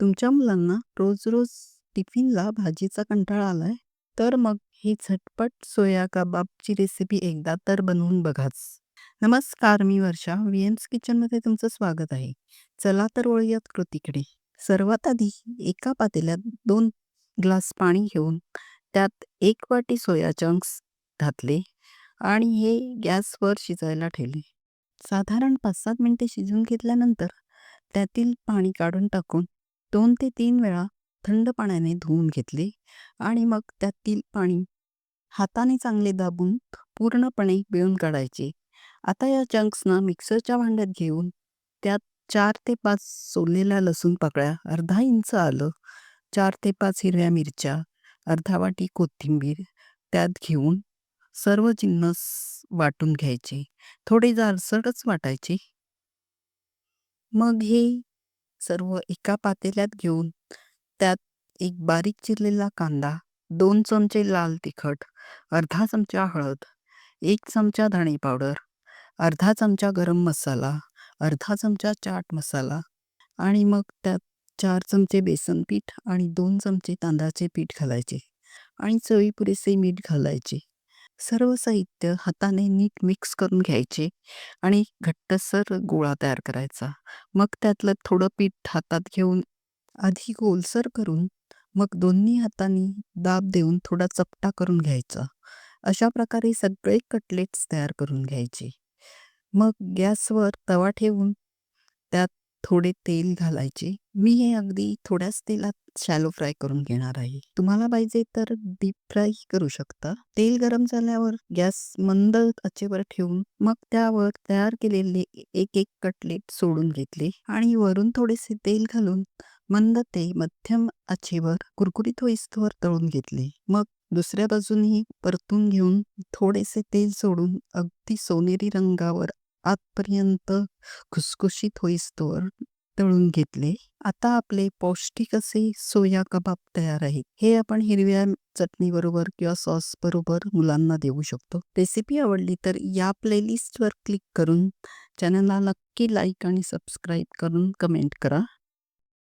तुमच्या मुलांना रोज-रोज टिफिनला भाजीचा कंटाळा आलाय? तर मग ही झटपट सोया कबाबची रेसिपी एकदा तर बनवून बघाच. नमस्कार, मी वर्षा. व्हीएम्स किचनमध्ये तुमचं स्वागत आहे. चला तर वळूयात कृतीकडे. सर्वात आधी एका पातेल्यात दोन ग्लास पाणी घेऊन त्यात एक वाटी सोया चंक्स घातले आणि हे गॅसवर शिजायला ठेवले. साधारण 5-7 मिनिटे शिजून घेतल्यानंतर त्यातील पाणी काढून टाकून दोन ते तीन वेळा थंड पाण्याने धुवून घेतले आणि मग त्यातील पाणी हाताने चांगले दाबून पूर्णपणे पिळून काढायचे. आता या चंक्सना मिक्सरच्या भांड्यात घेऊन त्यात चार ते पाच सोललेल्या लसूण पाकळ्या, अर्धा इंच आलं, चार ते पाच हिरव्या मिरच्या, अर्धा वाटी कोथिंबीर त्यात घेऊन सर्व जिन्नस वाटून घ्यायचे. थोडे जारसरच वाटायचे. मग हे सर्व एका पातेल्यात घेऊन त्यात एक बारीक चिरलेला कांदा, दोन चमचे लाल तिखट, अर्धा चमचा हळद, एक चमचा धणे पावडर, अर्धा चमचा गरम मसाला, अर्धा चमचा चाट मसाला आणि मग त्यात चार चमचे बेसन पीठ आणि दोन चमचे तांदळाचे पीठ घालायचे आणि चवीपुरेसे मीठ घालायचे. सर्व साहित्य हाताने नीट मिक्स करून घ्यायचे आणि घट्टसर गोळा तयार करायचा. मग त्यातलं थोडं पीठ हातात घेऊन आधी गोलसर करून मग दोन्ही हातांनी दाब देऊन थोडा चपटा करून घ्यायचा. अशा प्रकारे सगळे कटलेट्स तयार करून घ्यायचे. मग गॅसवर तवा ठेवून थोडे तेल घालायचे. मी हे अगदी थोड्याच तेलात शॅलो फ्राय करून घेणार आहे. तुम्हाला पाहिजे तर डीप फ्राय करू शकता. तेल गरम झाल्यावर गॅस मंद आचेवर ठेवून मग त्यावर तयार केलेले एक एक कटलेट सोडून घेतले आणि वरून थोडेसे तेल घालून मंद ते मध्यम आचेवर कुरकुरीत होईस्तोवर तळून घेतले. मग दुसऱ्या बाजूनही परतून घेऊन थोडेसे तेल सोडून अगदी सोनेरी रंगावर आतपर्यंत खुसखुशीत होईस्तोवर तळून घेतले. आता आपले पौष्टिक असे सोया कबाब तयार आहेत. हे आपण हिरव्या चटणीबरोबर किंवा सॉस बरोबर मुलांना देऊ शकतो. रेसिपी आवडली तर या प्लेलिस्टवर क्लिक करून चॅनलला नक्की लाईक आणि सबस्क्राईब करून कमेंट करा.